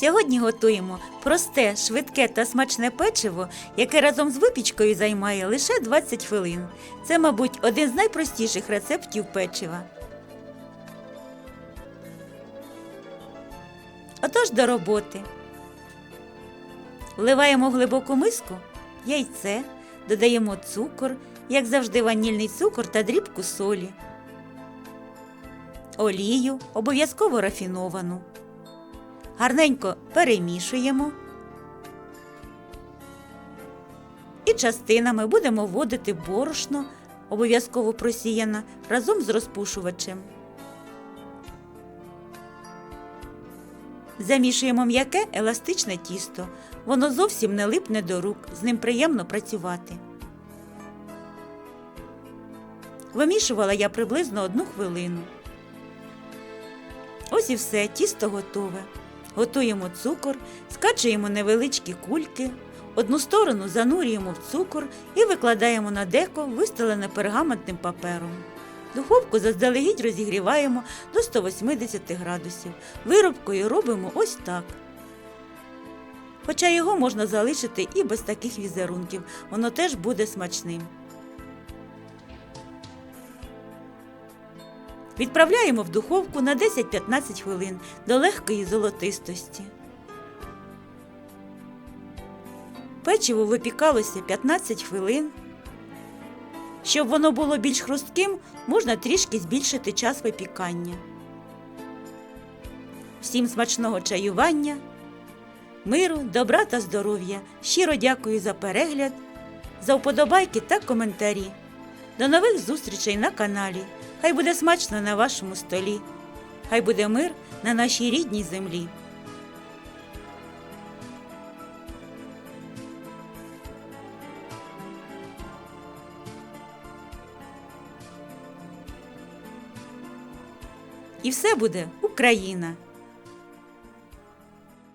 Сьогодні готуємо просте, швидке та смачне печиво, яке разом з випічкою займає лише 20 хвилин. Це, мабуть, один з найпростіших рецептів печива. Отож до роботи. Вливаємо в глибоку миску яйце, додаємо цукор, як завжди ванільний цукор та дрібку солі, олію, обов'язково рафіновану. Гарненько перемішуємо. І частинами будемо вводити борошно, обов'язково просіяне, разом з розпушувачем. Замішуємо м'яке еластичне тісто. Воно зовсім не липне до рук, з ним приємно працювати. Вимішувала я приблизно одну хвилину. Ось і все, тісто готове. Готуємо цукор, скачуємо невеличкі кульки, одну сторону занурюємо в цукор і викладаємо на деко, вистелене пергаментним папером. Духовку заздалегідь розігріваємо до 180 градусів. Виробкою робимо ось так. Хоча його можна залишити і без таких візерунків, воно теж буде смачним. Відправляємо в духовку на 10-15 хвилин до легкої золотистості. Печиво випікалося 15 хвилин. Щоб воно було більш хрустким, можна трішки збільшити час випікання. Всім смачного чаювання, миру, добра та здоров'я. Щиро дякую за перегляд, за вподобайки та коментарі. До нових зустрічей на каналі. Хай буде смачно на вашому столі. Хай буде мир на нашій рідній землі. І все буде Україна!